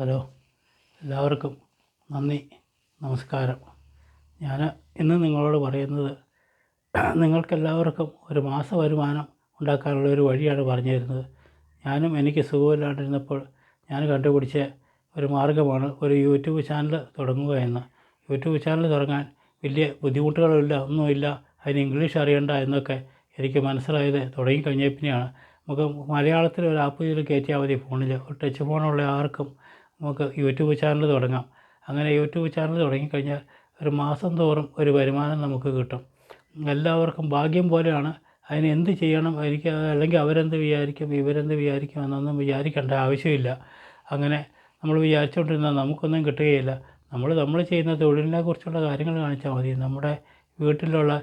Hello എല്ലാവർക്കും നന്ദി നമസ്കാരം. ഞാൻ ഇന്ന് നിങ്ങളോട് പറയുന്നത് നിങ്ങൾക്കെല്ലാവർക്കും ഒരു മാസ വരുമാനം ഉണ്ടാക്കാനുള്ള ഒരു വഴിയാണ് പറഞ്ഞു തരുന്നത് ഞാനും എനിക്ക് സുഖമില്ലാണ്ടിരുന്നപ്പോൾ ഞാൻ കണ്ടുപിടിച്ച ഒരു മാർഗമാണ് ഒരു യൂട്യൂബ് ചാനൽ തുടങ്ങുക എന്ന്. യൂട്യൂബ് ചാനൽ തുടങ്ങാൻ വലിയ ബുദ്ധിമുട്ടുകളില്ല ഒന്നുമില്ല. അതിന് ഇംഗ്ലീഷ് അറിയണ്ട എന്നൊക്കെ എനിക്ക് മനസ്സിലായത് തുടങ്ങിക്കഴിഞ്ഞ പിന്നെയാണ്. നമുക്ക് മലയാളത്തിൽ ഒരു ആപ്പ് ചെയ്ത് കയറ്റിയാൽ മതി ഫോണിൽ. ഒരു ടച്ച് ഫോണുള്ള ആർക്കും നമുക്ക് യൂട്യൂബ് ചാനൽ തുടങ്ങാം. അങ്ങനെ യൂട്യൂബ് ചാനൽ തുടങ്ങിക്കഴിഞ്ഞാൽ ഒരു മാസം തോറും ഒരു വരുമാനം നമുക്ക് കിട്ടും. എല്ലാവർക്കും ഭാഗ്യം പോലെയാണ്. അതിന് എന്ത് ചെയ്യണം? എനിക്ക് അല്ലെങ്കിൽ അവരെന്ത് വിചാരിക്കും? ഇവരെന്ത് വിചാരിക്കും? എന്നൊന്നും വിചാരിക്കേണ്ട ആവശ്യമില്ല. അങ്ങനെ നമ്മൾ വിചാരിച്ചുകൊണ്ടിരുന്നാൽ നമുക്കൊന്നും കിട്ടുകയില്ല. നമ്മൾ നമ്മൾ ചെയ്യുന്ന തൊഴിലിനെ കുറിച്ചുള്ള കാര്യങ്ങൾ കാണിച്ചാൽ മതി. നമ്മുടെ വീട്ടിലുള്ള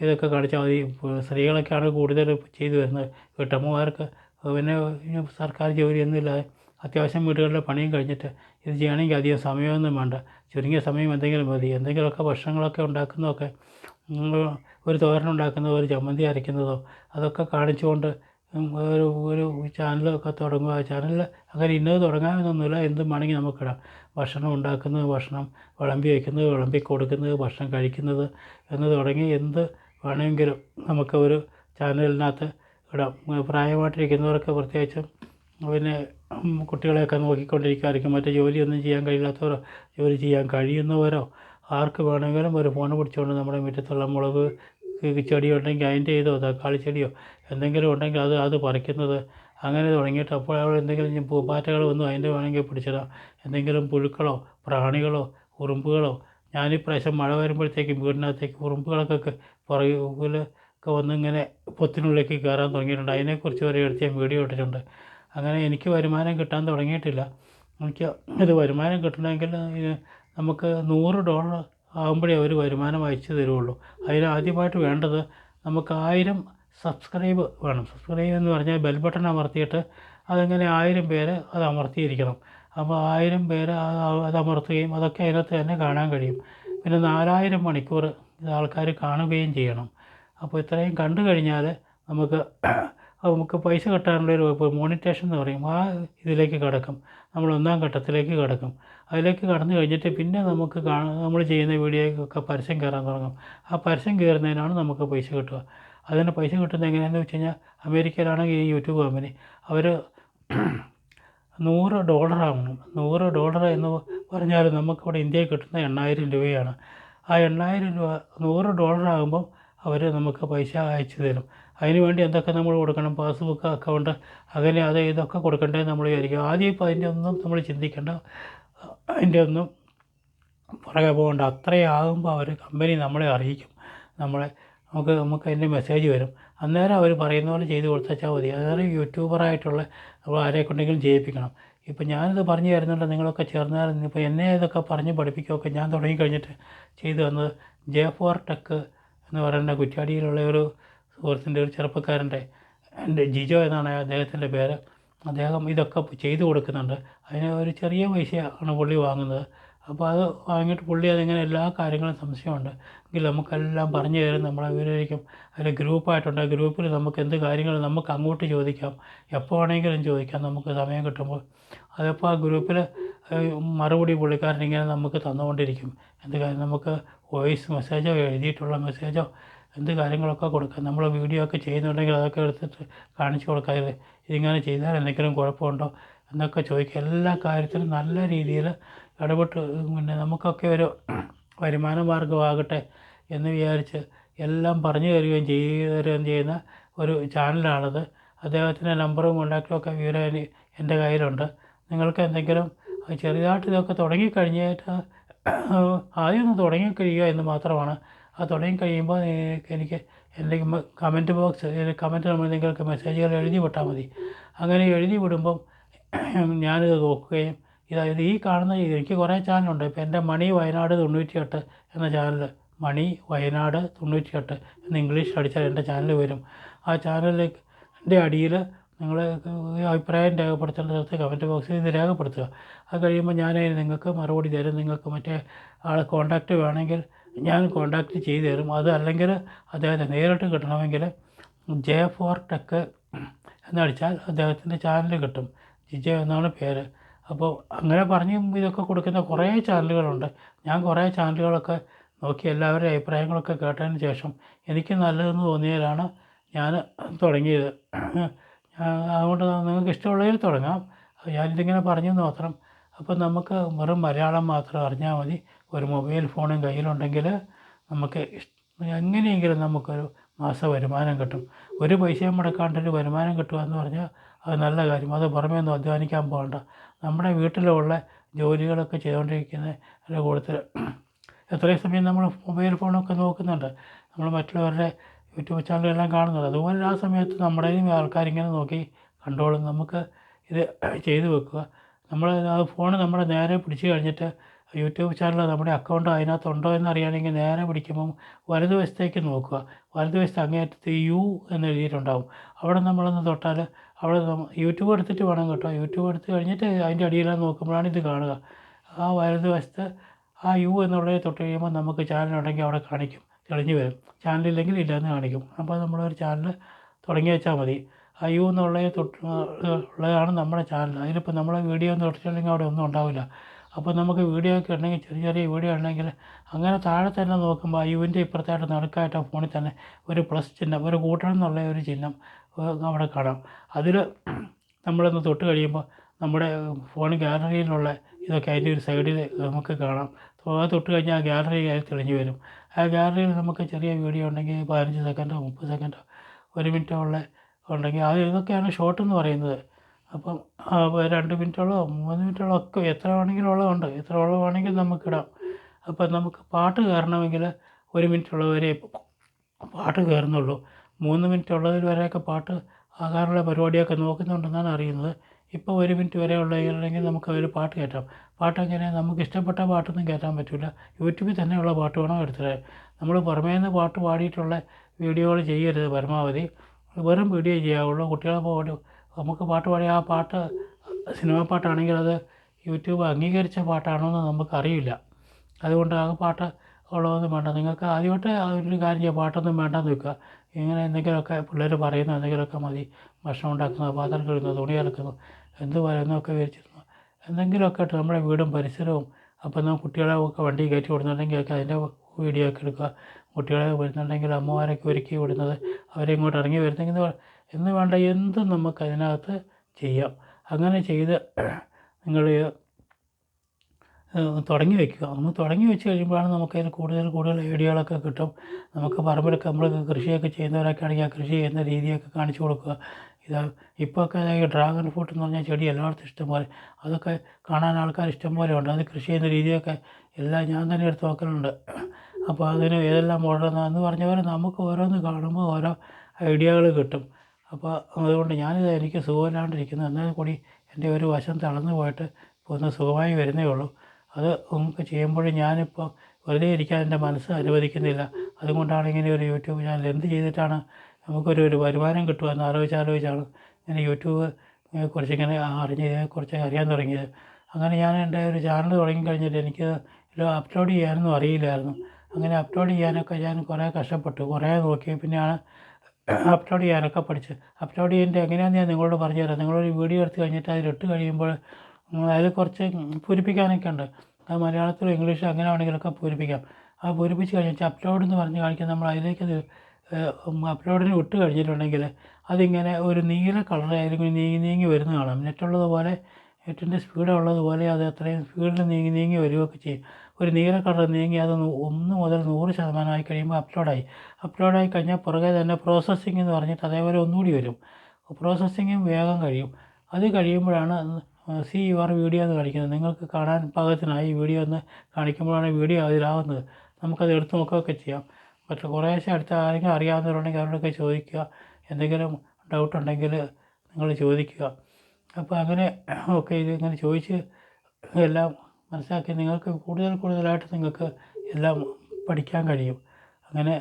ഇതൊക്കെ കാണിച്ചാൽ മതി. സ്ത്രീകളൊക്കെയാണ് കൂടുതൽ ചെയ്തു വരുന്നത്. വീട്ടമ്മമാർക്ക് പിന്നെ സർക്കാർ ജോലിയൊന്നും ഇല്ലാതെ അത്യാവശ്യം വീടുകളിലെ പണിയും കഴിഞ്ഞിട്ട് ഇത് ചെയ്യണമെങ്കിൽ അധികം സമയമൊന്നും വേണ്ട. ചുരുങ്ങിയ സമയം എന്തെങ്കിലും മതി. എന്തെങ്കിലുമൊക്കെ ഭക്ഷണങ്ങളൊക്കെ ഉണ്ടാക്കുന്നതൊക്കെ ഒരു തോരൻ ഉണ്ടാക്കുന്നതോ ഒരു ചമ്മന്തി അരയ്ക്കുന്നതോ അതൊക്കെ കാണിച്ചുകൊണ്ട് ഒരു ഒരു ചാനലൊക്കെ തുടങ്ങുക. ചാനലിൽ അങ്ങനെ ഇന്നത് തുടങ്ങാമെന്നൊന്നുമില്ല. എന്തും വേണമെങ്കിൽ നമുക്കിടാം. ഭക്ഷണം ഉണ്ടാക്കുന്നത് ഭക്ഷണം വിളമ്പി വയ്ക്കുന്നത് വിളമ്പി കൊടുക്കുന്നത് ഭക്ഷണം കഴിക്കുന്നത് എന്ന് തുടങ്ങി എന്ത് വേണമെങ്കിലും നമുക്ക് ഒരു ചാനലിനകത്ത് ഇടാം. പ്രായമായിട്ടിരിക്കുന്നവർക്ക് പ്രത്യേകിച്ചും പിന്നെ കുട്ടികളെയൊക്കെ നോക്കിക്കൊണ്ടിരിക്കുമായിരിക്കും മറ്റു ജോലിയൊന്നും ചെയ്യാൻ കഴിയില്ലാത്തവരോ ജോലി ചെയ്യാൻ കഴിയുന്നവരോ ആർക്ക് വേണമെങ്കിലും ഒരു ഫോൺ പിടിച്ചുകൊണ്ട് നമ്മുടെ മുറ്റത്തുള്ള മുളക് ചെടി ഉണ്ടെങ്കിൽ അതിന്റെ ഇതോ തക്കാളി ചെടിയോ എന്തെങ്കിലും ഉണ്ടെങ്കിൽ അത് അത് പറിക്കുന്നത്. അങ്ങനെ തുടങ്ങിയിട്ട് അപ്പോൾ അവിടെ എന്തെങ്കിലും പൂമ്പാറ്റകൾ വന്നു അതിന്റെ വേണമെങ്കിൽ പിടിച്ചിടാം. എന്തെങ്കിലും പുഴുക്കളോ പ്രാണികളോ ഉറുമ്പുകളോ ഞാനിപ്രാവശ്യം മഴ വരുമ്പോഴത്തേക്കും വീടിനകത്തേക്ക് ഉറുമ്പുകളൊക്കെ പുറകിലൊക്കെ വന്നിങ്ങനെ പൊത്തിനുള്ളിലേക്ക് കയറാൻ തുടങ്ങിയിട്ടുണ്ട്. അതിനെക്കുറിച്ച് വരെ എടുത്ത് ഞാൻ വീഡിയോ ഇട്ടിട്ടുണ്ട്. അങ്ങനെ എനിക്ക് വരുമാനം കിട്ടാൻ തുടങ്ങിയിട്ടില്ല. എനിക്ക് ഇത് വരുമാനം കിട്ടണമെങ്കിൽ നമുക്ക് നൂറ് ഡോളർ ആകുമ്പോഴേ അവർ വരുമാനം അയച്ചു തരുള്ളൂ. അതിന് ആദ്യമായിട്ട് വേണ്ടത് നമുക്ക് ആയിരം സബ്സ്ക്രൈബ് വേണം. സബ്സ്ക്രൈബ് എന്ന് പറഞ്ഞാൽ ബെൽ ബട്ടൺ അമർത്തിയിട്ട് അതങ്ങനെ ആയിരം പേര് അത് അമർത്തിയിരിക്കണം. അപ്പോൾ ആയിരം പേര് അത് അമർത്തുകയും അതൊക്കെ അതിനകത്ത് തന്നെ കാണാൻ കഴിയും. പിന്നെ നാലായിരം മണിക്കൂർ ആൾക്കാർ കാണുകയും ചെയ്യണം. അപ്പോൾ ഇത്രയും കണ്ടു കഴിഞ്ഞാൽ നമുക്ക് നമുക്ക് പൈസ കിട്ടാനുള്ള ഒരു മോണിറ്റേഷൻ എന്ന് പറയും. ആ ഇതിലേക്ക് കടക്കും. നമ്മൾ ഒന്നാം ഘട്ടത്തിലേക്ക് കടക്കും. അതിലേക്ക് കടന്നു കഴിഞ്ഞിട്ട് പിന്നെ നമുക്ക് നമ്മൾ ചെയ്യുന്ന വീഡിയോയ്ക്കൊക്കെ പരസ്യം കയറാൻ തുടങ്ങും. ആ പരസ്യം കയറുന്നതിനാണ് നമുക്ക് പൈസ കിട്ടുക. അതിന് പൈസ കിട്ടുന്നത് എങ്ങനെയാണെന്ന് വെച്ച് കഴിഞ്ഞാൽ അമേരിക്കയിലാണെങ്കിൽ ഈ യൂട്യൂബ് കമ്പനി അവർ നൂറ് ഡോളറാവണം നൂറ് ഡോളർ എന്ന് പറഞ്ഞാൽ നമുക്കിവിടെ ഇന്ത്യയിൽ കിട്ടുന്ന എണ്ണായിരം രൂപയാണ്. ആ എണ്ണായിരം രൂപ നൂറ് ഡോളറാകുമ്പം അവർ നമുക്ക് പൈസ അയച്ചു തരും. അതിന് വേണ്ടി എന്തൊക്കെ നമ്മൾ കൊടുക്കണം? പാസ്ബുക്ക് അക്കൗണ്ട് അങ്ങനെ അത് ഇതൊക്കെ കൊടുക്കേണ്ടത് നമ്മൾ വിചാരിക്കും. ആദ്യം ഇപ്പോൾ അതിന്റെ ഒന്നും നമ്മൾ ചിന്തിക്കേണ്ട അതിന്റെ ഒന്നും പുറകെ പോകേണ്ട. അത്രയാകുമ്പോൾ അവർ കമ്പനി നമ്മളെ അറിയിക്കും. നമ്മളെ നമുക്ക് നമുക്ക് അതിന്റെ മെസ്സേജ് വരും. അന്നേരം അവർ പറയുന്ന പോലെ ചെയ്ത് കൊടുത്താൽ മതി. അന്നേരം യൂട്യൂബറായിട്ടുള്ള നമ്മൾ ആരെക്കൊണ്ടെങ്കിലും ചെയ്യിപ്പിക്കണം ഇപ്പം ഞാനിത് പറഞ്ഞു തരുന്നുണ്ട്. നിങ്ങളൊക്കെ ചേർന്നാൽ ഇപ്പോൾ എന്നെ ഇതൊക്കെ പറഞ്ഞ് പഠിപ്പിക്കുകയൊക്കെ ഞാൻ തുടങ്ങി കഴിഞ്ഞിട്ട് ചെയ്തു തന്നത് ജെ ഫോർ ടെക്ക് എന്ന് പറയുന്ന കുറ്റ്യാടിയിലുള്ള ഒരു സുഹൃത്തിന്റെ ഒരു ചെറുപ്പക്കാരന്റെ എന്റെ ജിജോ എന്നാണ് അദ്ദേഹത്തിന്റെ പേര്. അദ്ദേഹം ഇതൊക്കെ ചെയ്തു കൊടുക്കുന്നുണ്ട്. അതിന് ഒരു ചെറിയ പൈസയാണ് പുള്ളി വാങ്ങുന്നത്. അപ്പോൾ അത് വാങ്ങിയിട്ട് പുള്ളി അതിങ്ങനെ എല്ലാ കാര്യങ്ങളും സംശയമുണ്ട്. എങ്കിൽ നമുക്കെല്ലാം പറഞ്ഞു തരും. നമ്മളെ വിവരിക്കും അതിൽ ഗ്രൂപ്പായിട്ടുണ്ട്. ഗ്രൂപ്പിൽ നമുക്ക് എന്ത് കാര്യങ്ങൾ നമുക്ക് അങ്ങോട്ട് ചോദിക്കാം. എപ്പോൾ വേണമെങ്കിലും ചോദിക്കാം. നമുക്ക് സമയം കിട്ടുമ്പോൾ. അതിപ്പോൾ ആ ഗ്രൂപ്പിൽ മറുപടി പുള്ളിക്കാരൻ ഇങ്ങനെ നമുക്ക് തന്നുകൊണ്ടിരിക്കും. എന്ത് കാര്യം? നമുക്ക് വോയിസ് മെസ്സേജോ എഴുതിയിട്ടുള്ള മെസ്സേജോ എന്ത് കാര്യങ്ങളൊക്കെ കൊടുക്കാം. നമ്മൾ വീഡിയോ ഒക്കെ ചെയ്യുന്നുണ്ടെങ്കിൽ അതൊക്കെ എടുത്തിട്ട് കാണിച്ചു കൊടുക്കാതെ ഇതിങ്ങനെ ചെയ്താൽ എന്തെങ്കിലും കുഴപ്പമുണ്ടോ എന്നൊക്കെ ചോദിക്കുക എല്ലാ കാര്യത്തിലും നല്ല രീതിയിൽ ഇടപെട്ട് പിന്നെ നമുക്കൊക്കെ ഒരു വരുമാന മാർഗമാകട്ടെ എന്ന് വിചാരിച്ച് എല്ലാം പറഞ്ഞു തരികയും ചെയ്തുതരുകയും ചെയ്യുന്ന ഒരു ചാനലാണത്. അദ്ദേഹത്തിന്റെ നമ്പറും കോണ്ടാക്റ്റും ഒക്കെ വിവരം എന്റെ കയ്യിലുണ്ട്. നിങ്ങൾക്ക് എന്തെങ്കിലും ചെറുതായിട്ട് ഇതൊക്കെ തുടങ്ങിക്കഴിഞ്ഞിട്ട് ആദ്യം ഒന്ന് തുടങ്ങിക്കഴിയുക എന്ന് മാത്രമാണ്. ആ തുടങ്ങി കഴിയുമ്പോൾ എനിക്ക് എന്റെ കമന്റ് ബോക്സ് കമന്റ് നമ്മൾ നിങ്ങൾക്ക് മെസ്സേജുകൾ എഴുതി വിട്ടാൽ മതി. അങ്ങനെ എഴുതി വിടുമ്പം ഞാനിത് നോക്കുകയും ഇതായത് ഈ കാണുന്ന എനിക്ക് കുറേ ചാനലുണ്ട്. ഇപ്പോൾ എന്റെ മണി വയനാട് തൊണ്ണൂറ്റിയെട്ട് എന്ന ചാനൽ മണി വയനാട് തൊണ്ണൂറ്റിയെട്ട് എന്ന് ഇംഗ്ലീഷിൽ അടിച്ചാൽ എന്റെ ചാനൽ വരും. ആ ചാനലിന്റെ അടിയിൽ നിങ്ങൾ അഭിപ്രായം രേഖപ്പെടുത്തേണ്ട സ്ഥലത്ത് കമന്റ് ബോക്സിൽ ഇത് രേഖപ്പെടുത്തുക. അത് കഴിയുമ്പോൾ ഞാൻ നിങ്ങൾക്ക് മറുപടി തരും. നിങ്ങൾക്ക് മറ്റേ ആളെ കോൺടാക്റ്റ് വേണമെങ്കിൽ ഞാൻ കോൺടാക്റ്റ് ചെയ്തു തരും. അത് അല്ലെങ്കിൽ അദ്ദേഹത്തെ നേരിട്ട് കിട്ടണമെങ്കിൽ ജെ ഫോർ ടെക്ക് എന്നടിച്ചാൽ അദ്ദേഹത്തിന്റെ ചാനൽ കിട്ടും. ജിജ എന്നാണ് പേര്. അപ്പോൾ അങ്ങനെ പറഞ്ഞ് ഇതൊക്കെ കൊടുക്കുന്ന കുറേ ചാനലുകളുണ്ട്. ഞാൻ കുറേ ചാനലുകളൊക്കെ നോക്കി എല്ലാവരുടെയും അഭിപ്രായങ്ങളൊക്കെ കേട്ടതിന് ശേഷം എനിക്ക് നല്ലതെന്ന് തോന്നിയതിലാണ് ഞാൻ തുടങ്ങിയത്. അതുകൊണ്ട് നിങ്ങൾക്ക് ഇഷ്ടമുള്ളതിൽ തുടങ്ങാം. ഞാനിതിങ്ങനെ പറഞ്ഞു മാത്രം. അപ്പോൾ നമുക്ക് വെറും മലയാളം മാത്രം അറിഞ്ഞാൽ മതി. ഒരു മൊബൈൽ ഫോണും കയ്യിലുണ്ടെങ്കിൽ നമുക്ക് എങ്ങനെയെങ്കിലും നമുക്കൊരു മാസ വരുമാനം കിട്ടും. ഒരു പൈസയും മുടക്കാണ്ടൊരു വരുമാനം കിട്ടുക എന്ന് പറഞ്ഞാൽ അത് നല്ല കാര്യം. അത് പുറമേ ഒന്നും അധ്വാനിക്കാൻ പോകണ്ട. നമ്മുടെ വീട്ടിലുള്ള ജോലികളൊക്കെ ചെയ്തുകൊണ്ടിരിക്കുന്നതിന്റെ കൂട്ടത്തിൽ എത്രയും സമയം നമ്മൾ മൊബൈൽ ഫോണൊക്കെ നോക്കുന്നുണ്ട്. നമ്മൾ മറ്റുള്ളവരുടെ യൂട്യൂബ് ചാനലുകളെല്ലാം കാണുന്നുണ്ട്. അതുപോലെ ആ സമയത്ത് നമ്മുടെയും ആൾക്കാരിങ്ങനെ നോക്കി കണ്ടോളും. നമുക്ക് ഇത് ചെയ്തു വെക്കുക. നമ്മൾ ആ ഫോൺ നമ്മുടെ നേരെ പിടിച്ചു കഴിഞ്ഞിട്ട് യൂട്യൂബ് ചാനൽ നമ്മുടെ അക്കൗണ്ട് അതിനകത്തുണ്ടോ എന്ന് നേരെ പിടിക്കുമ്പം വലതുവശത്തേക്ക് നോക്കുക. വലതുവശത്ത് അങ്ങേയറ്റത്ത് യു എന്ന് എഴുതിയിട്ടുണ്ടാവും. അവിടെ നമ്മളൊന്ന് തൊട്ടാൽ അവിടെ യൂട്യൂബ് എടുത്തിട്ട് വേണം കേട്ടോ. യൂട്യൂബ് എടുത്ത് കഴിഞ്ഞിട്ട് അതിന്റെ അടിയിലാണ് നോക്കുമ്പോഴാണ് ഇത് കാണുക. ആ വലത് വശത്ത് ആ യു എന്നുള്ളത് തൊട്ട് കഴിയുമ്പോൾ നമുക്ക് ചാനൽ ഉണ്ടെങ്കിൽ അവിടെ കാണിക്കും. തെളിഞ്ഞു വരും. ചാനലില്ലെങ്കിൽ ഇല്ലെന്ന് കാണിക്കും. അപ്പോൾ നമ്മളൊരു ചാനൽ തുടങ്ങി വെച്ചാൽ മതി. ആ യു എന്നുള്ളത് തൊട്ട് ഉള്ളതാണ് നമ്മുടെ ചാനൽ അതിലിപ്പോൾ നമ്മളെ വീഡിയോ ഒന്നും തൊട്ടിട്ടുണ്ടെങ്കിൽ അവിടെ ഒന്നും ഉണ്ടാവില്ല. അപ്പോൾ നമുക്ക് വീഡിയോ ഒക്കെ ഉണ്ടെങ്കിൽ ചെറിയ ചെറിയ വീഡിയോ ഉണ്ടെങ്കിൽ അങ്ങനെ താഴെ തന്നെ നോക്കുമ്പോൾ യുവിന്റെ ഇപ്പുറത്തായിട്ട് നടുക്കായിട്ട് ഫോണിൽ തന്നെ ഒരു പ്ലസ് ചിഹ്നം ഒരു കൂട്ടണം എന്നുള്ള ഒരു ചിഹ്നം അവിടെ കാണാം. അതിൽ നമ്മളൊന്ന് തൊട്ട് കഴിയുമ്പോൾ നമ്മുടെ ഫോൺ ഗാലറിയിലുള്ള ഇതൊക്കെ അതിന്റെ ഒരു സൈഡിൽ നമുക്ക് കാണാം. അത് തൊട്ട് കഴിഞ്ഞാൽ ആ ഗാലറി തെളിഞ്ഞു വരും. ആ ഗാലറിയിൽ നമുക്ക് ചെറിയ വീഡിയോ ഉണ്ടെങ്കിൽ പതിനഞ്ച് സെക്കൻഡോ മുപ്പത് സെക്കൻഡോ ഒരു മിനിറ്റോ ഉള്ള ഉണ്ടെങ്കിൽ അത് ഇതൊക്കെയാണ് ഷോർട്ട് എന്ന് പറയുന്നത്. അപ്പം രണ്ട് മിനിറ്റോളോ മൂന്ന് മിനിറ്റോളോ ഒക്കെ എത്ര വേണമെങ്കിലും ഉള്ളതുണ്ട് എത്ര ഉള്ളത് വേണമെങ്കിലും നമുക്കിടാം അപ്പം നമുക്ക് പാട്ട് കയറണമെങ്കിൽ ഒരു മിനിറ്റ് ഉള്ളവരെ പാട്ട് കയറുന്നുള്ളൂ. മൂന്ന് മിനിറ്റ് ഉള്ളതിൽ വരെയൊക്കെ പാട്ട് ആകാറുള്ള പരിപാടിയൊക്കെ നോക്കുന്നുണ്ടെന്നാണ് അറിയുന്നത്. ഇപ്പോൾ ഒരു മിനിറ്റ് വരെ ഉള്ളതെങ്കിൽ നമുക്ക് ഒരു പാട്ട് കയറ്റാം. പാട്ട് എങ്ങനെ? നമുക്ക് ഇഷ്ടപ്പെട്ട പാട്ടൊന്നും കയറ്റാൻ പറ്റില്ല. യൂട്യൂബിൽ തന്നെയുള്ള പാട്ട് വേണം എടുത്തത് നമ്മൾ പുറമേ നിന്ന് പാട്ട് പാടിയിട്ടുള്ള വീഡിയോകൾ ചെയ്യരുത് പരമാവധി. വെറും വീഡിയോ ചെയ്യാവുള്ളൂ. കുട്ടികളെ പാട്ട് നമുക്ക് പാട്ട് പാടി ആ പാട്ട് സിനിമ പാട്ടാണെങ്കിൽ അത് യൂട്യൂബ് അംഗീകരിച്ച പാട്ടാണോ എന്ന് നമുക്കറിയില്ല. അതുകൊണ്ട് ആ പാട്ട് ഉള്ളതൊന്നും വേണ്ട. നിങ്ങൾക്ക് ആദ്യമായിട്ട് അതൊരു കാര്യം ചെയ്യുക പാട്ടൊന്നും വേണ്ടെന്ന് വെക്കുക. ഇങ്ങനെ എന്തെങ്കിലുമൊക്കെ പിള്ളേർ പറയുന്ന എന്തെങ്കിലുമൊക്കെ മതി. ഭക്ഷണം ഉണ്ടാക്കുന്നത് പാത്രം കഴുകുന്നത് തുണി അലക്കുന്നു എന്ത് പറയുന്നതൊക്കെ വിചാരിച്ചിരുന്നു. എന്തെങ്കിലുമൊക്കെ ആയിട്ട് നമ്മുടെ വീടും പരിസരവും അപ്പം നമ്മൾ കുട്ടികളെ ഒക്കെ വണ്ടി കയറ്റി വിടുന്നുണ്ടെങ്കിൽ ഒക്കെ അതിന്റെ വീഡിയോ ഒക്കെ എടുക്കുക. കുട്ടികളെ വരുന്നുണ്ടെങ്കിൽ അമ്മമാരൊക്കെ ഒരുക്കി വിടുന്നത് അവരെ ഇങ്ങോട്ട് ഇറങ്ങി വരുന്നെങ്കിൽ എന്ന് വേണ്ട എന്തും നമുക്ക് അതിനകത്ത് ചെയ്യാം. അങ്ങനെ ചെയ്ത് നിങ്ങൾ തുടങ്ങി വയ്ക്കുക ഒന്ന് തുടങ്ങി വെച്ച് കഴിയുമ്പോഴാണ് നമുക്കതിന് കൂടുതൽ കൂടുതൽ ഐഡിയകളൊക്കെ കിട്ടും. നമുക്ക് പറമ്പിലൊക്കെ നമ്മൾ കൃഷിയൊക്കെ ചെയ്യുന്നവരൊക്കെ ആണെങ്കിൽ ആ കൃഷി ചെയ്യുന്ന രീതിയൊക്കെ കാണിച്ചു കൊടുക്കുക. ഇത് ഒക്കെ ഈ ഡ്രാഗൺ ഫ്രൂട്ട് എന്ന് പറഞ്ഞ ചെടി എല്ലായിടത്തും ഇഷ്ടംപോലെ. അതൊക്കെ കാണാൻ ആൾക്കാർ ഇഷ്ടംപോലെ ഉണ്ട്. അത് കൃഷി ചെയ്യുന്ന രീതിയൊക്കെ എല്ലാം ഞാൻ തന്നെ എടുത്ത് നോക്കലുണ്ട് അപ്പോൾ അതിന് ഏതെല്ലാം മോഡലെന്ന് പറഞ്ഞ പോലെ നമുക്ക് ഓരോന്ന് കാണുമ്പോൾ ഓരോ ഐഡിയകൾ കിട്ടും. അപ്പോൾ അതുകൊണ്ട് ഞാനിത് എനിക്ക് സുഖമില്ലാണ്ടിരിക്കുന്നു. എന്നാൽ കൂടി എന്റെ ഒരു വശം തളർന്നു പോയിട്ട് ഇപ്പോൾ ഒന്ന് സുഖമായി വരുന്നേ ഉള്ളൂ. അത് ചെയ്യുമ്പോൾ ഞാനിപ്പോൾ വെറുതെ ഇരിക്കാൻ എന്റെ മനസ്സ് അനുവദിക്കുന്നില്ല. അതുകൊണ്ടാണ് ഇങ്ങനെ ഒരു യൂട്യൂബ് ചാനൽ എന്ത് ചെയ്തിട്ടാണ് നമുക്കൊരു ഒരു വരുമാനം കിട്ടുമെന്ന് ആലോചിച്ചാലോചിച്ചാണ് ഞാൻ യൂട്യൂബ് കുറിച്ചിങ്ങനെ അറിഞ്ഞ് ഇതിനെക്കുറിച്ച് അറിയാൻ തുടങ്ങിയത്. അങ്ങനെ ഞാൻ എന്റെ ഒരു ചാനൽ തുടങ്ങിക്കഴിഞ്ഞിട്ട് എനിക്ക് അപ്ലോഡ് ചെയ്യാനൊന്നും അറിയില്ലായിരുന്നു. അങ്ങനെ അപ്ലോഡ് ചെയ്യാനൊക്കെ ഞാൻ കുറേ കഷ്ടപ്പെട്ടു. കുറേ നോക്കി. പിന്നെയാണ് അപ്ലോഡ് ചെയ്യാനൊക്കെ പഠിച്ച് അപ്ലോഡ് ചെയ്യേണ്ടത് എങ്ങനെയാണെന്ന് ഞാൻ നിങ്ങളോട് പറഞ്ഞു തരാം നിങ്ങളൊരു വീഡിയോ എടുത്ത് കഴിഞ്ഞിട്ട് അതിലിട്ട് കഴിയുമ്പോൾ അതിൽ കുറച്ച് പൂരിപ്പിക്കാനൊക്കെ ഉണ്ട്. അത് മലയാളത്തിലോ ഇംഗ്ലീഷോ അങ്ങനെ വേണമെങ്കിലൊക്കെ പൂരിപ്പിക്കാം. ആ പൂരിപ്പിച്ച് കഴിഞ്ഞിട്ട് അപ്ലോഡ് എന്ന് പറഞ്ഞ് കാണിക്കാൻ നമ്മൾ അതിലേക്ക് അത് അപ്ലോഡിന് വിട്ട് കഴിഞ്ഞിട്ടുണ്ടെങ്കിൽ അതിങ്ങനെ ഒരു നീല കളറായിരിക്കും നീങ്ങി നീങ്ങി വരുന്ന കാണാം. നെറ്റുള്ളതുപോലെ നെറ്റിന്റെ സ്പീഡ് ഉള്ളതുപോലെ അത് അത്രയും സ്പീഡിൽ നീങ്ങി നീങ്ങി വരികയൊക്കെ ചെയ്യും. ഒരു നീല കളർ നീങ്ങി അത് ഒന്ന് മുതൽ നൂറ് ശതമാനമായി കഴിയുമ്പോൾ അപ്ലോഡായി അപ്ലോഡായി കഴിഞ്ഞാൽ പുറകെ തന്നെ പ്രോസസ്സിംഗ് എന്ന് പറഞ്ഞിട്ട് അതേപോലെ ഒന്നുകൂടി വരും. പ്രോസസ്സിങ്ങും വേഗം കഴിയും. അത് കഴിയുമ്പോഴാണ് സി യുവർ വീഡിയോ എന്ന് കാണിക്കുന്നത്. നിങ്ങൾക്ക് കാണാൻ പാകത്തിനായി വീഡിയോ എന്ന് കാണിക്കുമ്പോഴാണ് വീഡിയോ അതിലാവുന്നത്. നമുക്കത് എടുത്ത് നോക്കുകയൊക്കെ ചെയ്യാം. പക്ഷേ കുറേശ്ശെ അടുത്ത ആരെങ്കിലും അറിയാവുന്നവരുണ്ടെങ്കിൽ അവരോടൊക്കെ ചോദിക്കുക. എന്തെങ്കിലും ഡൗട്ട് ഉണ്ടെങ്കിൽ നിങ്ങൾ ചോദിക്കുക. അപ്പോൾ അങ്ങനെ ഒക്കെ ഇത് ഇങ്ങനെ ചോദിച്ച് എല്ലാം മനസ്സിലാക്കി നിങ്ങൾക്ക് കൂടുതൽ കൂടുതലായിട്ട് നിങ്ങൾക്ക് എല്ലാം പഠിക്കാൻ കഴിയും. അങ്ങനെ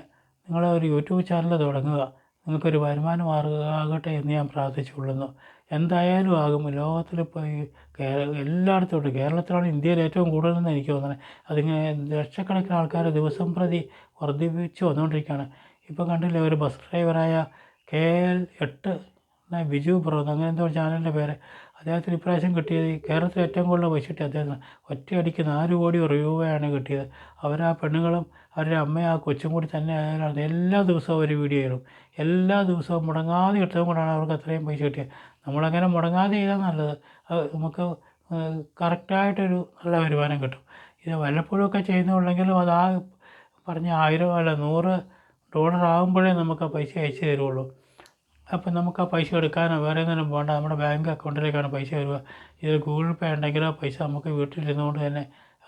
നിങ്ങളൊരു യൂട്യൂബ് ചാനൽ തുടങ്ങുക. നിങ്ങൾക്കൊരു വരുമാന മാർഗം എന്ന് ഞാൻ പ്രാർത്ഥിച്ചുകൊള്ളുന്നു. എന്തായാലും ആകും. ലോകത്തിലിപ്പോൾ ഈ കേരള എല്ലായിടത്തും ഉണ്ട്. കേരളത്തിലാണ് ഇന്ത്യയിൽ ഏറ്റവും കൂടുതലെന്ന് എനിക്ക് തോന്നുന്നത്. അതിങ്ങനെ ലക്ഷക്കണക്കിന് ആൾക്കാർ ദിവസം പ്രതി വർദ്ധിപ്പിച്ച് വന്നുകൊണ്ടിരിക്കുകയാണ്. ഇപ്പോൾ കണ്ടില്ലേ ഒരു ബസ് ഡ്രൈവറായ കെ എൽ എട്ട് ബിജു ബ്രോ അങ്ങനെ എന്തോ ചാനലിന്റെ പേര്. അദ്ദേഹത്തിന് ഇപ്രാവശ്യം കിട്ടിയത് കേരളത്തിൽ ഏറ്റവും കൂടുതൽ പൈസ കിട്ടിയ അദ്ദേഹത്തിന് ഒറ്റയടിക്ക് നാല് കോടി രൂപയാണ് കിട്ടിയത്. അവരാ പെണ്ണുങ്ങളും അവരുടെ അമ്മയും ആ കൊച്ചും കൂടി തന്നെ ആയാലാണ് എല്ലാ ദിവസവും അവർ വീഡിയോ ഇടും എല്ലാ ദിവസവും മുടങ്ങാതെ ഇട്ടതും കൊണ്ടാണ് അവർക്ക് അത്രയും പൈസ കിട്ടിയത്. നമ്മളങ്ങനെ മുടങ്ങാതെ ചെയ്താൽ നല്ലത്. നമുക്ക് കറക്റ്റായിട്ടൊരു നല്ല വരുമാനം കിട്ടും. ഇത് വല്ലപ്പോഴുമൊക്കെ ചെയ്യുന്നുണ്ടെങ്കിലും അത് ആ പറഞ്ഞ ആയിരം അല്ല നൂറ് ഡോളർ ആകുമ്പോഴേ നമുക്ക് ആ പൈസ അയച്ചു തരുള്ളൂ. അപ്പം നമുക്ക് ആ പൈസ എടുക്കാനോ വേറെ ഒന്നിനും പോകണ്ട നമ്മുടെ ബാങ്ക് അക്കൗണ്ടിലേക്കാണ് പൈസ വരിക. ഇത് ഗൂഗിൾ പേ ഉണ്ടെങ്കിൽ ആ പൈസ നമുക്ക് വീട്ടിലിരുന്നുകൊണ്ട് തന്നെ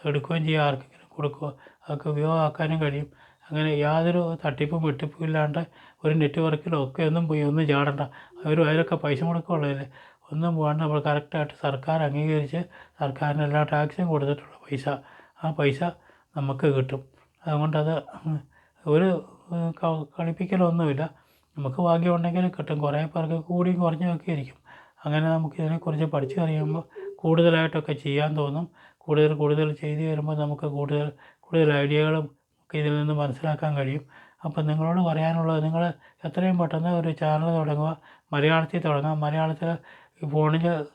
എടുക്കുകയും ചെയ്യാം. ആർക്കെങ്കിലും കൊടുക്കുക. അതൊക്കെ ഉപയോഗമാക്കാനും കഴിയും. അങ്ങനെ യാതൊരു തട്ടിപ്പും വെട്ടിപ്പും ഇല്ലാണ്ട് ഒരു നെറ്റ്വർക്കിലോ ഒക്കെ ഒന്നും പോയി ഒന്നും ചാടണ്ട. അവർ അതിലൊക്കെ പൈസ മുടക്കമുള്ളതല്ലേ ഒന്നും പോകാണ്ട് നമ്മൾ കറക്റ്റായിട്ട് സർക്കാർ അംഗീകരിച്ച് സർക്കാരിന് എല്ലാ ടാക്സും കൊടുത്തിട്ടുള്ള പൈസ ആ പൈസ നമുക്ക് കിട്ടും. അതുകൊണ്ടത് ഒരു കളിപ്പിക്കലൊന്നുമില്ല. നമുക്ക് ഭാഗ്യമുണ്ടെങ്കിൽ കിട്ടും. കുറേ പേർക്ക് കൂടിയും കുറഞ്ഞതൊക്കെ ഇരിക്കും. അങ്ങനെ നമുക്ക് ഇതിനെക്കുറിച്ച് പഠിച്ചു കഴിയുമ്പോൾ കൂടുതലായിട്ടൊക്കെ ചെയ്യാൻ തോന്നും. കൂടുതൽ കൂടുതൽ ചെയ്ത് വരുമ്പോൾ നമുക്ക് കൂടുതൽ കൂടുതൽ ഐഡിയകളും ഒക്കെ ഇതിൽ നിന്ന് മനസ്സിലാക്കാൻ കഴിയും. അപ്പം നിങ്ങളോട് പറയാനുള്ളത് നിങ്ങൾ എത്രയും പെട്ടെന്ന് ഒരു ചാനൽ തുടങ്ങുക. മലയാളത്തിൽ തുടങ്ങുക മലയാളത്തിൽ ഈ ഫോണിൽ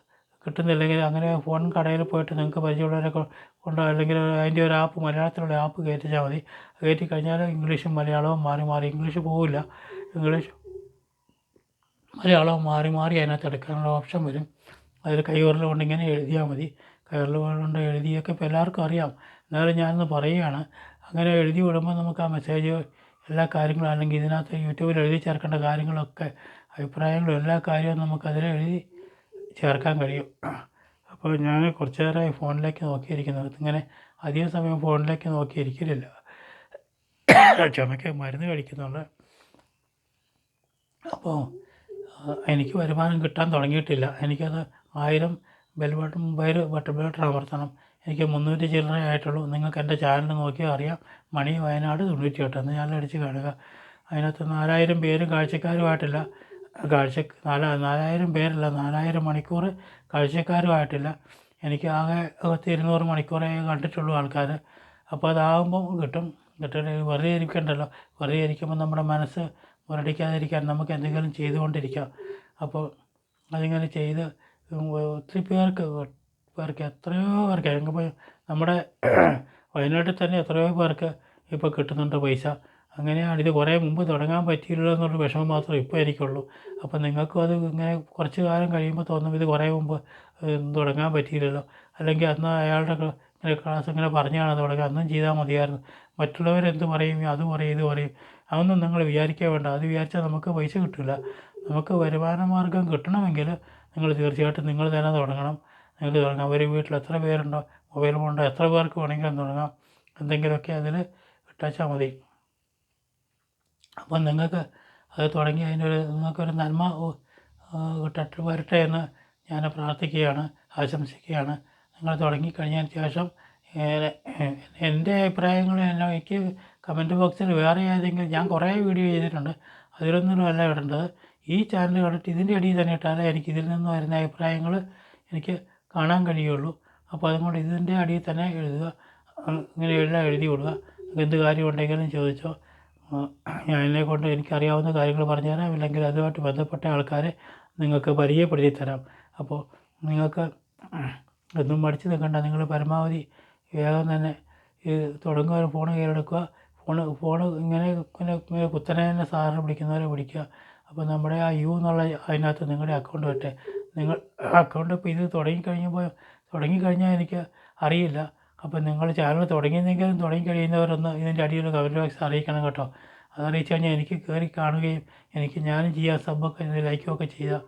കിട്ടുന്നില്ലെങ്കിൽ അങ്ങനെ ഫോൺ കടയിൽ പോയിട്ട് നിങ്ങൾക്ക് പരിചയമുള്ളവരെ കൊണ്ടോ അല്ലെങ്കിൽ അതിന്റെ ഒരു ആപ്പ് മലയാളത്തിലുള്ള ആപ്പ് കയറ്റിച്ചാൽ മതി. കയറ്റി കഴിഞ്ഞാൽ ഇംഗ്ലീഷും മലയാളവും മാറി മാറി. ഇംഗ്ലീഷ് പോവില്ല. ഇംഗ്ലീഷ്. മലയാളവും മാറി മാറി അതിനകത്ത് എടുക്കാനുള്ള ഓപ്ഷൻ വരും. അതിൽ കൈവിരൽ കൊണ്ട് ഇങ്ങനെ എഴുതിയാൽ മതി. കൈവിരൽ കൊണ്ട് എഴുതിയൊക്കെ ഇപ്പോൾ എല്ലാവർക്കും അറിയാം. എന്നാലും ഞാനൊന്ന് പറയുകയാണ്. അങ്ങനെ എഴുതി വിടുമ്പോൾ നമുക്ക് ആ മെസ്സേജ് എല്ലാ കാര്യങ്ങളും അല്ലെങ്കിൽ ഇതിനകത്ത് യൂട്യൂബിൽ എഴുതി ചേർക്കേണ്ട കാര്യങ്ങളൊക്കെ അഭിപ്രായങ്ങളും എല്ലാ കാര്യവും നമുക്കതിൽ എഴുതി ചേർക്കാൻ കഴിയും. അപ്പോൾ ഞാൻ കുറച്ച് നേരമായി ഫോണിലേക്ക് നോക്കിയിരിക്കുന്നത്. ഇങ്ങനെ അധിക സമയം ഫോണിലേക്ക് നോക്കിയിരിക്കലില്ല. ചുമയ്ക്ക് മരുന്ന് കഴിക്കുന്നുണ്ട്. അപ്പോൾ എനിക്ക് വരുമാനം കിട്ടാൻ തുടങ്ങിയിട്ടില്ല. എനിക്കത് ആയിരം ബെൽ മൊബൈൽ ബട്ടൺ ബട്ടൺ അമർത്തണം എനിക്ക് മുന്നൂറ്റി ചില്ലറ ആയിട്ടുള്ളൂ. നിങ്ങൾക്ക് എന്റെ ചാനൽ നോക്കിയാൽ അറിയാം. മണി വയനാട് തൊണ്ണൂറ്റി എട്ട് എന്ന് ഞാൻ അടിച്ച് കാണുക. അതിനകത്ത് നാലായിരം പേരും കാഴ്ചക്കാരുമായിട്ടില്ല. കാഴ്ച നാലാ നാലായിരം പേരല്ല നാലായിരം മണിക്കൂർ കാഴ്ചക്കാരുമായിട്ടില്ല. എനിക്ക് ആകെ പത്ത് ഇരുന്നൂറ് മണിക്കൂറേ കണ്ടിട്ടുള്ളൂ ആൾക്കാർ. അപ്പോൾ അതാകുമ്പോൾ കിട്ടും. കിട്ടില്ല വെറുതെ ഇരിക്കണ്ടല്ലോ. വെറുതെ ഇരിക്കുമ്പോൾ നമ്മുടെ മനസ്സ് മുരടിക്കാതിരിക്കാൻ നമുക്ക് എന്തെങ്കിലും ചെയ്തുകൊണ്ടിരിക്കാം. അപ്പോൾ അതിങ്ങനെ ചെയ്ത് ഒത്തിരി പേർക്ക് പേർക്ക് എത്രയോ പേർക്ക് എങ്കിൽ നമ്മുടെ വയനാട്ടിൽ തന്നെ എത്രയോ പേർക്ക് ഇപ്പോൾ കിട്ടുന്നുണ്ട് പൈസ. അങ്ങനെയാണ് ഇത് കുറേ മുമ്പ് തുടങ്ങാൻ പറ്റിയില്ല എന്നുള്ള വിഷമം മാത്രം ഇപ്പോൾ എനിക്കുള്ളൂ. അപ്പോൾ നിങ്ങൾക്കും അത് ഇങ്ങനെ കുറച്ച് കാലം കഴിയുമ്പോൾ തോന്നും ഇത് കുറേ മുമ്പ് തുടങ്ങാൻ പറ്റിയില്ലല്ലോ. അല്ലെങ്കിൽ അന്ന് അയാളുടെ ക്ലാസ് ഇങ്ങനെ പറഞ്ഞാണ് തുടങ്ങുക. അന്നും ചെയ്താൽ മതിയായിരുന്നു. മറ്റുള്ളവരെന്ത് പറയും? അത് പറയും ഇത് പറയും. അതൊന്നും നിങ്ങൾ വിചാരിക്കാൻ വേണ്ട. അത് വിചാരിച്ചാൽ നമുക്ക് പൈസ കിട്ടില്ല നമുക്ക് വരുമാന മാർഗം കിട്ടണമെങ്കിൽ നിങ്ങൾ തീർച്ചയായിട്ടും നിങ്ങൾ തന്നെ തുടങ്ങണം. നിങ്ങൾ തുടങ്ങാം. ഒരു വീട്ടിൽ എത്ര പേരുണ്ടോ? മൊബൈൽ ഫോണുണ്ടോ എത്ര പേർക്ക് വേണമെങ്കിലും തുടങ്ങാം. എന്തെങ്കിലുമൊക്കെ അതിൽ ഇട്ടാച്ചാൽ മതി. അപ്പം നിങ്ങൾക്ക് അത് തുടങ്ങി അതിനൊരു നിങ്ങൾക്കൊരു നന്മ കിട്ടട്ട് വരട്ടെ എന്ന് ഞാൻ പ്രാർത്ഥിക്കുകയാണ് ആശംസിക്കുകയാണ്. നിങ്ങൾ തുടങ്ങിക്കഴിഞ്ഞതിന് ശേഷം എന്റെ അഭിപ്രായങ്ങൾ എനിക്ക് കമന്റ് ബോക്സിൽ വേറെ ഏതെങ്കിലും ഞാൻ കുറേ വീഡിയോ ചെയ്തിട്ടുണ്ട്. അതിലൊന്നും അല്ല ഇടേണ്ടത്. ഈ ചാനൽ കണ്ടിട്ട് ഇതിന്റെ അടിയിൽ തന്നെ ഇട്ടാലേ എനിക്ക് ഇതിൽ നിന്ന് വരുന്ന അഭിപ്രായങ്ങൾ എനിക്ക് കാണാൻ കഴിയുള്ളൂ. അപ്പോൾ അതുകൊണ്ട് ഇതിന്റെ അടിയിൽ തന്നെ എഴുതുക. ഇങ്ങനെ എല്ലാം എഴുതി വിടുക. എന്ത് കാര്യം ഉണ്ടെങ്കിലും ചോദിച്ചോ. ഞാൻ എന്നെ കൊണ്ട് എനിക്കറിയാവുന്ന കാര്യങ്ങൾ പറഞ്ഞു തരാം. ഇല്ലെങ്കിൽ അതുമായിട്ട് ബന്ധപ്പെട്ട ആൾക്കാരെ നിങ്ങൾക്ക് പരിചയപ്പെടുത്തി തരാം. അപ്പോൾ നിങ്ങൾക്ക് ഒന്നും മടിച്ച് നിൽക്കണ്ട. നിങ്ങൾ പരമാവധി വേഗം തന്നെ തുടങ്ങുക. ഫോൺ കയ്യിലെടുക്കുക. ഫോണ് ഫോണ് ഇങ്ങനെ ഇങ്ങനെ കുത്തനെ തന്നെ സാറിന് പിടിക്കുന്നവരെ പിടിക്കുക. അപ്പോൾ നമ്മുടെ ആ യു എന്നുള്ള അതിനകത്ത് നിങ്ങളുടെ അക്കൗണ്ട് വരട്ടെ. നിങ്ങൾ അക്കൗണ്ട് ഇപ്പോൾ ഇത് തുടങ്ങിക്കഴിഞ്ഞപ്പോൾ തുടങ്ങിക്കഴിഞ്ഞാൽ എനിക്ക് അറിയില്ല. അപ്പോൾ നിങ്ങൾ ചാനൽ തുടങ്ങിയെന്നെങ്കിലും തുടങ്ങി കഴിയുന്നവരൊന്ന് ഇതിന്റെ അടിയിൽ കമന്റ് ബോക്സ് അറിയിക്കണം കേട്ടോ. അതറിയിച്ചു കഴിഞ്ഞാൽ എനിക്ക് കയറി കാണുകയും എനിക്ക് ഞാനും ചെയ്യാം സബ്ബൊക്കെ ലൈക്കൊക്കെ ചെയ്താൽ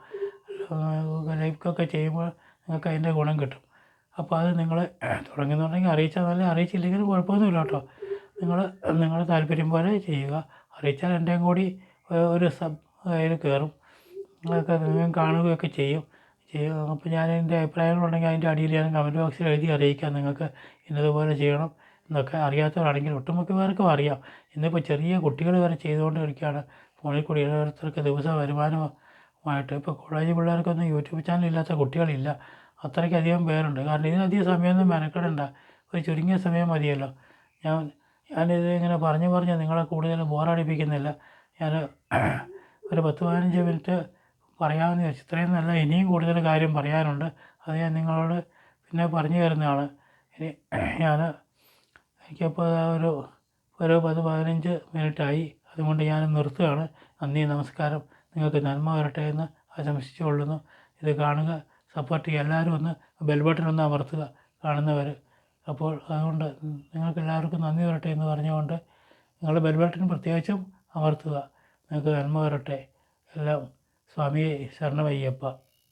ലൈക്കൊക്കെ ചെയ്യുമ്പോൾ നിങ്ങൾക്ക് അതിന്റെ ഗുണം കിട്ടും. അപ്പോൾ അത് നിങ്ങൾ തുടങ്ങുന്നുണ്ടെങ്കിൽ അറിയിച്ചാൽ നല്ല അറിയിച്ചില്ലെങ്കിലും കുഴപ്പമൊന്നുമില്ല കേട്ടോ. നിങ്ങൾ നിങ്ങളുടെ താല്പര്യം പോലെ ചെയ്യുക. അറിയിച്ചാൽ എന്റെയും കൂടി ഒരു സബ് അതിൽ കയറും അതൊക്കെ നിങ്ങൾ കാണുകയൊക്കെ ചെയ്യും. ചെയ്യും. അപ്പോൾ ഞാൻ എന്റെ അഭിപ്രായങ്ങളുണ്ടെങ്കിൽ അതിന്റെ അടിയിൽ ഞാൻ കമന്റ് ബോക്സിൽ എഴുതി അറിയിക്കാം നിങ്ങൾക്ക് ഇന്നതുപോലെ ചെയ്യണം എന്നൊക്കെ അറിയാത്തവരാണെങ്കിൽ ഒട്ടുമിക്ക പേർക്കും അറിയാം. ഇന്നിപ്പോൾ ചെറിയ കുട്ടികൾ വരെ ചെയ്തുകൊണ്ട് ഇരിക്കുകയാണ് ഫോണിൽ കൂടി ഓരോരുത്തർക്ക് ദിവസ വരുമാനമായിട്ട്. ഇപ്പോൾ കോളേജ് പിള്ളേർക്കൊന്നും യൂട്യൂബ് ചാനൽ ഇല്ലാത്ത കുട്ടികളില്ല. അത്രയ്ക്കധികം പേരുണ്ട്. കാരണം ഇതിനധികം സമയമൊന്നും മെനക്കെടണ്ട. ഒരു ചുരുങ്ങിയ സമയം മതിയല്ലോ. ഞാൻ ഞാനിത് ഇങ്ങനെ പറഞ്ഞു പറഞ്ഞ് നിങ്ങളെ കൂടുതൽ ബോറടിപ്പിക്കുന്നില്ല. ഞാൻ ഒരു പത്ത് പതിനഞ്ച് മിനിറ്റ് പറയാമെന്ന് വിചാരിച്ചു. ഇത്രയും നല്ല ഇനിയും കൂടുതൽ കാര്യം പറയാനുണ്ട്. അത് ഞാൻ നിങ്ങളോട് പിന്നെ പറഞ്ഞു തരുന്നതാണ് ഇനി ഞാൻ എനിക്കപ്പോൾ ഒരു ഒരു പത്ത് പതിനഞ്ച് മിനിറ്റായി. അതുകൊണ്ട് ഞാൻ നിർത്തുകയാണ്. നന്ദി നമസ്കാരം. നിങ്ങൾക്ക് നന്മ വരട്ടെ എന്ന് ആശംസിച്ചു കൊള്ളുന്നു ഇത് കാണുക സപ്പോർട്ട് ചെയ്യുക. എല്ലാവരും ഒന്ന് ബെൽ ബട്ടൺ ഒന്ന് അമർത്തുക. കാണുന്നവർ അപ്പോൾ അതുകൊണ്ട് നിങ്ങൾക്ക് എല്ലാവർക്കും നന്ദി വരട്ടെ എന്ന് പറഞ്ഞുകൊണ്ട് നിങ്ങളുടെ ബെൽ ബട്ടൺ പ്രത്യേകിച്ചും അമർത്തുക. നിങ്ങൾക്ക് നന്മ വരട്ടെ. എല്ലാം സ്വാമിയെ ശരണമയ്യപ്പ.